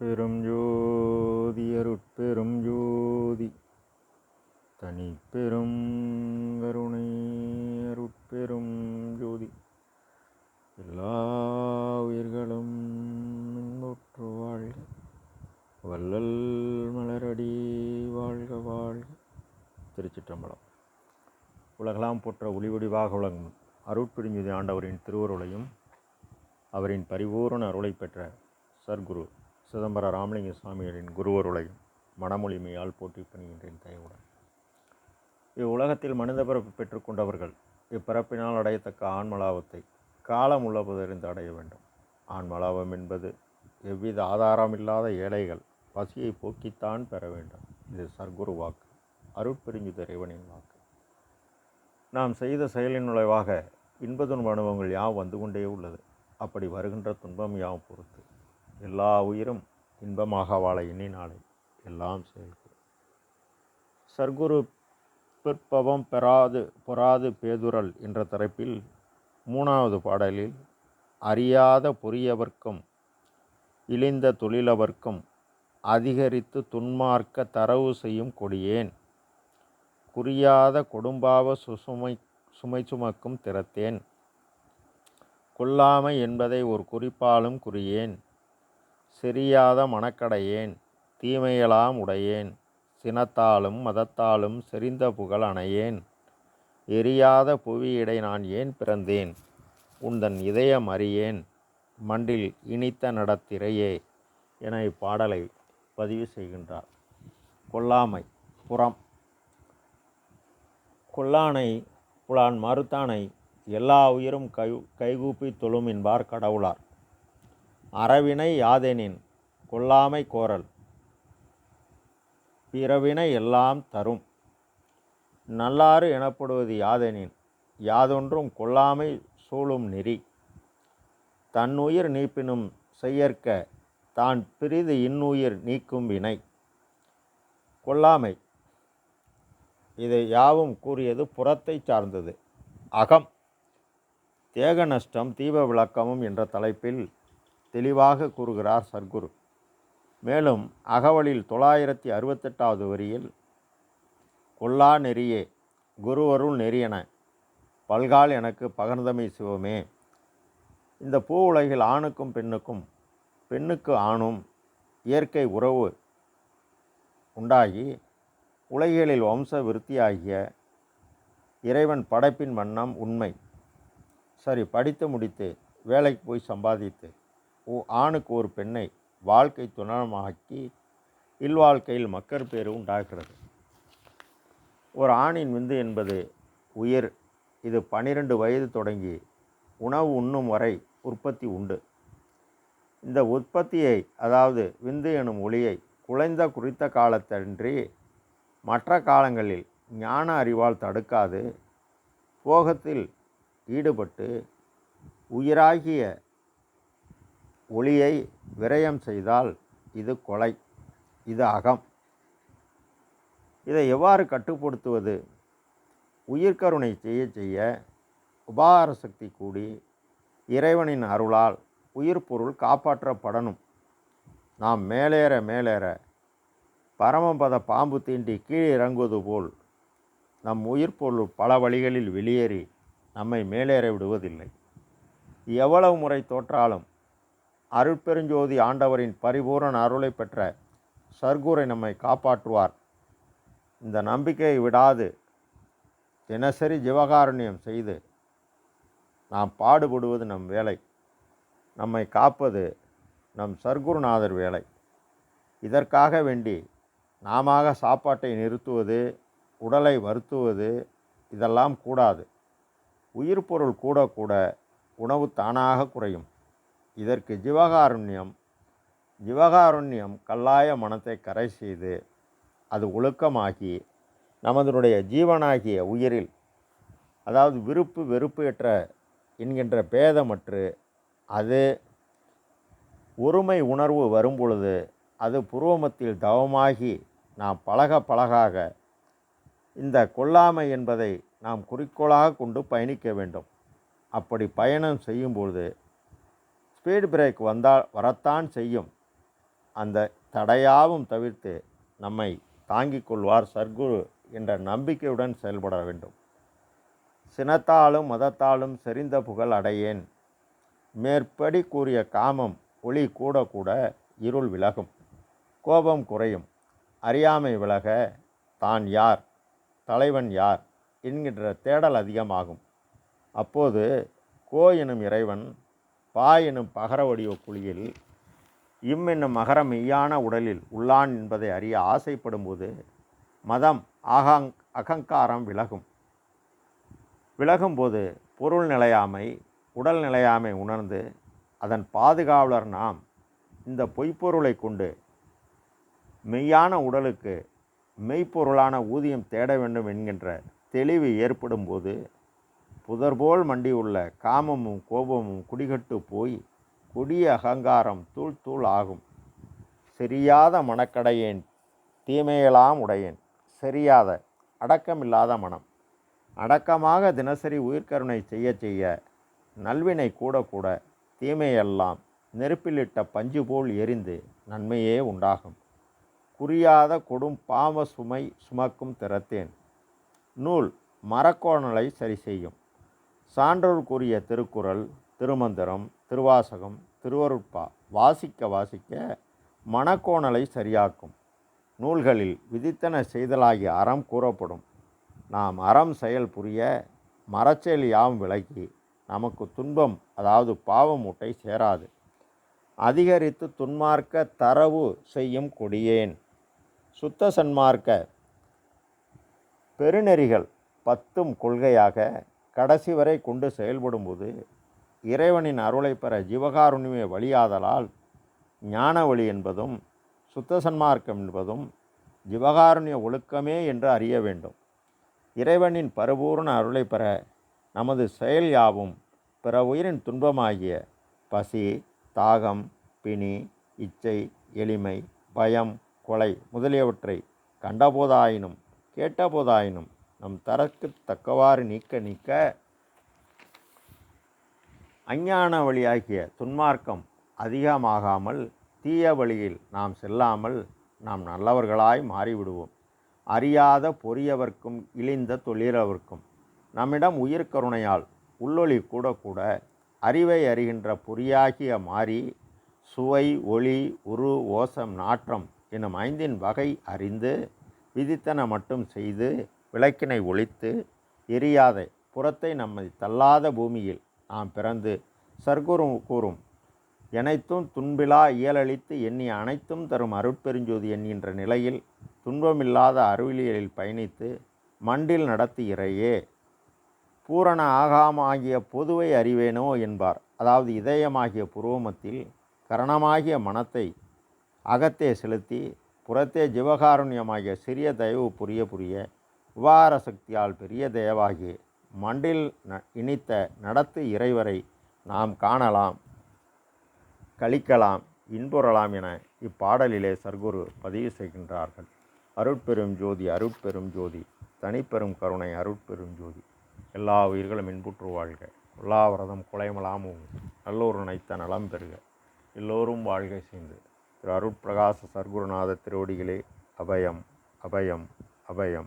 அருட்பெரும் ஜோதி அருட்பெரும் ஜோதி தனிப்பெரும் கருணை அருட்பெரும் ஜோதி. எல்லா உயிர்களும் இன்புற்று வாழ்க வள்ளல் மலரடி வாழ்க வாழ்க. திருச்சிற்றம்பலம். உலகலாம் போற்ற ஒளிவடிவாக விளங்கும் அருட்பிரிஞ்சுதி ஆண்டவரின் திருவருளையும் அவரின் பரிபூரண அருளை பெற்ற சர்க்குரு சிதம்பர ராமலிங்க சுவாமிகளின் குருவருளையும் மனமொழிமையால் போட்டி பணிகின்றேன் தயவுடன். இவ்வுலகத்தில் மனித பிறப்பு பெற்றுக்கொண்டவர்கள் இப்பிறப்பினால் அடையத்தக்க ஆன்மலாபத்தை காலம் உள்ளபதறிந்து அடைய வேண்டும். ஆன்மலாபம் என்பது எவ்வித ஆதாரமில்லாத ஏழைகள் பசியை போக்கித்தான் பெற வேண்டும். இது சர்க்குரு வாக்கு அருட்பிரிஞ்சு இறைவனின் வாக்கு. நாம் செய்த செயலின் நுழைவாக இன்ப துன்ப அனுபவங்கள் யாவும் வந்து கொண்டே உள்ளது. அப்படி வருகின்ற துன்பம் யாவும் பொறுத்து. எல்லா உயிரும் இன்பமாக வாழ நாளை எல்லாம் செயல்கள் சர்க்குரு பிற்பவம் பெறாது பொறாது பேதுரல் என்ற தலைப்பில் மூணாவது பாடலில் அறியாத பொறியவர்க்கும் இழிந்த தொழிலவர்க்கும் அதிகரித்து துன்மார்க்க தரவு செய்யும் கொடியேன். குறியாத கொடும்பாவ சுசுமை சுமை சுமக்கும் திறத்தேன். கொல்லாமை என்பதை ஒரு குறிப்பாலும் குறியேன். செரியாத மனக்கடையேன் தீமையெல்லாம் உடையேன் சினத்தாலும் மதத்தாலும் செறிந்த புகழ் அணையேன் எரியாத புவியிடை நான் ஏன் பிறந்தேன்? உந்தன் இதயம் அறியேன் மண்டில் இனித்த நடத்திரையே என இப்பாடலை பதிவு செய்கின்றார். கொல்லாமை புறம். கொல்லானை புலான் மறுத்தானை எல்லா உயிரும் கை கைகூப்பி தொழும் என்பார் கடவுளார். அறவினை யாதெனின் கொல்லாமை கோரல். பிறவினை எல்லாம் தரும். நல்லாறு எனப்படுவது யாதெனின்? யாதொன்றும் கொல்லாமை சூழும் நெறி. தன்னுயிர் நீப்பினும் செய்யற்க தான் பிரிது இன்னுயிர் நீக்கும் வினை. கொல்லாமை. இதை யாவும் கூறியது புறத்தை சார்ந்தது. அகம். தேக நஷ்டம் தீப விளக்கமும் என்ற தலைப்பில் தெளிவாக கூறுகிறார் சர்க்குரு மேலும் அகவலில் தொள்ளாயிரத்தி அறுபத்தெட்டாவது வரியில் கொல்லா நெறியே குருவருள் நெறியன பல்கால் எனக்கு பகர்ந்தமை சிவமே. இந்த பூ உலகில் ஆணுக்கும் பெண்ணுக்கும் பெண்ணுக்கு ஆணும் இயற்கை உறவு உண்டாகி உலகியலில் வம்ச விருத்தியாகிய இறைவன் படைப்பின் வண்ணம் உண்மை. சரி படித்து முடித்து வேலைக்கு போய் சம்பாதித்து ஆணுக்கு ஒரு பெண்ணை வாழ்க்கை துணமாக்கி இல்வாழ்க்கையில் மக்கள் பேர் உண்டாகிறது. ஒரு ஆணின் விந்து என்பது உயிர். இது பனிரெண்டு வயது தொடங்கி உணவு உண்ணும் வரை உற்பத்தி உண்டு. இந்த உற்பத்தியை அதாவது விந்து எனும் ஒளியை குலைந்த குறித்த காலத்தன்றி மற்ற காலங்களில் ஞான அறிவால் தடுக்காது. போகத்தில் ஈடுபட்டு உயிராகிய ஒளியை விரயம் செய்தால் இது கொலை இது அகம். இதை எவ்வாறு கட்டுப்படுத்துவது? உயிர்கருணை செய்ய செய்ய உபகார சக்தி கூடி இறைவனின் அருளால் உயிர் பொருள் காப்பாற்றப்படணும். நாம் மேலேற மேலேற பரமபத பாம்பு தீண்டி கீழே இறங்குவது போல் நம் உயிர் பொருள் பல வழிகளில் வெளியேறி நம்மை மேலேற விடுவதில்லை. எவ்வளவு முறை தோற்றாலும் அருட்பெருஞ்சோதி ஆண்டவரின் பரிபூரண அருளை பெற்ற சர்க்குரை நம்மை காப்பாற்றுவார். இந்த நம்பிக்கையை விடாது. தினசரி ஜீவகாருண்யம் செய்து நாம் பாடுபடுவது நம் வேலை. நம்மை காப்பது நம் சர்க்குருநாதர் வேலை. இதற்காக வேண்டி நாம சாப்பாட்டை நிறுத்துவது உடலை வருத்துவது இதெல்லாம் கூடாது. உயிர் பொருள் கூட கூட உணவு தானாக குறையும். இதற்கு ஜீவகாருண்யம். ஜீவகாருண்யம் கல்லாய மனத்தை கரை செய்து அது ஒழுக்கமாகி நமதனுடைய ஜீவனாகிய உயிரில் அதாவது விருப்பு வெறுப்பு எற்ற என்கின்ற பேதமற்று அது ஒருமை உணர்வு வரும்பொழுது அது புருவமத்தில் தவமாகி நாம் பழக பழகாக இந்த கொல்லாமை என்பதை நாம் குறிக்கோளாக கொண்டு பயணிக்க வேண்டும். அப்படி பயணம் செய்யும்பொழுது ஸ்பீடு பிரேக் வந்தால் வரத்தான் செய்யும். அந்த தடையாவும் தவிர்த்து நம்மை தாங்கிக் கொள்வார் சர்க்குரு என்ற நம்பிக்கையுடன் செயல்பட வேண்டும். சினத்தாலும் மதத்தாலும் செறிந்த புகழ் அடையேன். மேற்படி கூறிய காமம் ஒளி கூட கூட இருள் விலகும். கோபம் குறையும். அறியாமை விலக தான் யார்? தலைவன் யார்? என்கின்ற தேடல் அதிகமாகும். அப்போது கோ எனும் இறைவன் பா எனும் பகர வடிவ குழியில் இம் என்னும் மகர மெய்யான உடலில் உள்ளான் என்பதை அறிய ஆசைப்படும்போது மதம் ஆகாங் அகங்காரம் விலகும். விலகும்போது பொருள் நிலையாமை உடல் நிலையாமை உணர்ந்து அதன் பாதுகாவலர் நாம் இந்த பொய்ப்பொருளை கொண்டு மெய்யான உடலுக்கு மெய்ப்பொருளான ஊதியம் தேட வேண்டும் என்கின்ற தெளிவு ஏற்படும்போது புதர்போல் மண்டியுள்ள காமமும் கோபமும் குடிகட்டு போய் கொடிய அகங்காரம் தூள் தூள் ஆகும். சரியாத மனக்கடையேன் தீமையெல்லாம் உடையேன். சரியாத அடக்கமில்லாத மனம். அடக்கமாக தினசரி உயிர்கருணை செய்ய செய்ய நல்வினை கூட கூட தீமையெல்லாம் நெருப்பிலிட்ட பஞ்சு போல் எரிந்து நன்மையே உண்டாகும். குறியாத கொடும் பாவ சுமை சுமக்கும் திறத்தேன். நூல் மரக்கோணலை சரி செய்யும் சான்றோர் கூறிய திருக்குறள் திருமந்திரம் திருவாசகம் திருவருட்பா வாசிக்க வாசிக்க மனக்கோணலை சரியாக்கும். நூல்களில் விதித்தன செய்தலாகிய அறம் கூறப்படும். நாம் அறம் செயல் புரிய மரச்செயல் யாவும் விலகி நமக்கு துன்பம் அதாவது பாவம் மூட்டை சேராது. அதிகரித்து துன்மார்க்க தரவு செய்யும் கொடியேன். சுத்த சன்மார்க்க பெருநெறிகள் பத்தும் கொள்கையாக கடைசி வரை கொண்டு செயல்படும்போது இறைவனின் அருளை பெற ஜீவகாருண்யமே வழியாதலால் ஞான வழி என்பதும் சுத்த சன்மார்க்கம் என்பதும் ஜீவகாருண்ய ஒழுக்கமே என்று அறிய வேண்டும். இறைவனின் பரிபூர்ண அருளை பெற நமது செயல் யாவும் பிற உயிரின் துன்பமாகிய பசி தாகம் பிணி இச்சை எளிமை பயம் கொலை முதலியவற்றை கண்டபோதாயினும் கேட்டபோதாயினும் நம் தரக்கு தக்கவாறு நீக்க நீக்க அஞ்ஞான வழியாகிய துன்மார்க்கம் அதிகமாகாமல் தீய வழியில் நாம் செல்லாமல் நாம் நல்லவர்களாய் மாறிவிடுவோம். அறியாத பொறியவர்க்கும் இழிந்த தொழிலவர்க்கும் நம்மிடம் உயிர் கருணையால் உள்ளொளி கூட கூட அறிவை அறிகின்ற பொறியாகிய மாறி சுவை ஒளி உரு ஓசம் நாற்றம் எனும் ஐந்தின் வகை அறிந்து விதித்தன மட்டும் செய்து விளக்கினை ஒழித்து எரியாத புறத்தை நம்மை தள்ளாத பூமியில் நாம் பிறந்து சர்க்குரு கூறும். எனைத்தும் துன்பிலா இயலளித்து எண்ணி அனைத்தும் தரும் அருட்பெருஞ்சோதி என்கின்ற நிலையில் துன்பமில்லாத அருவிலியலில் பயணித்து மண்டில் நடத்துகிறையே. பூரண ஆகாமாகிய பொதுவை அறிவேனோ என்பார். அதாவது இதயமாகிய புருவமத்தில் கரணமாகிய மனத்தை அகத்தே செலுத்தி புறத்தே ஜீவகாருண்யமாகிய சிறிய தயவு புரிய புரிய உபார சக்தியால் பெரிய தேவாகி மண்டில் ந இனித்த நடத்து இறைவரை நாம் காணலாம் கழிக்கலாம் இன்புறலாம் என இப்பாடலிலே சர்க்குரு பதிவு செய்கின்றார்கள். அருட்பெரும் ஜோதி அருட்பெரும் ஜோதி தனிப்பெரும் கருணை அருட்பெரும் ஜோதி. எல்லா உயிர்களும் இன்புற்று வாழ்க. உள்ளாவிரதம் குலைமலாமும் நல்லூர் நினைத்த நலம் பெறுக. எல்லோரும் வாழ்கை செய்து. திரு அருட்பிரகாச சர்க்குருநாத திருவடிகளே அபயம் அபயம் அபயம்.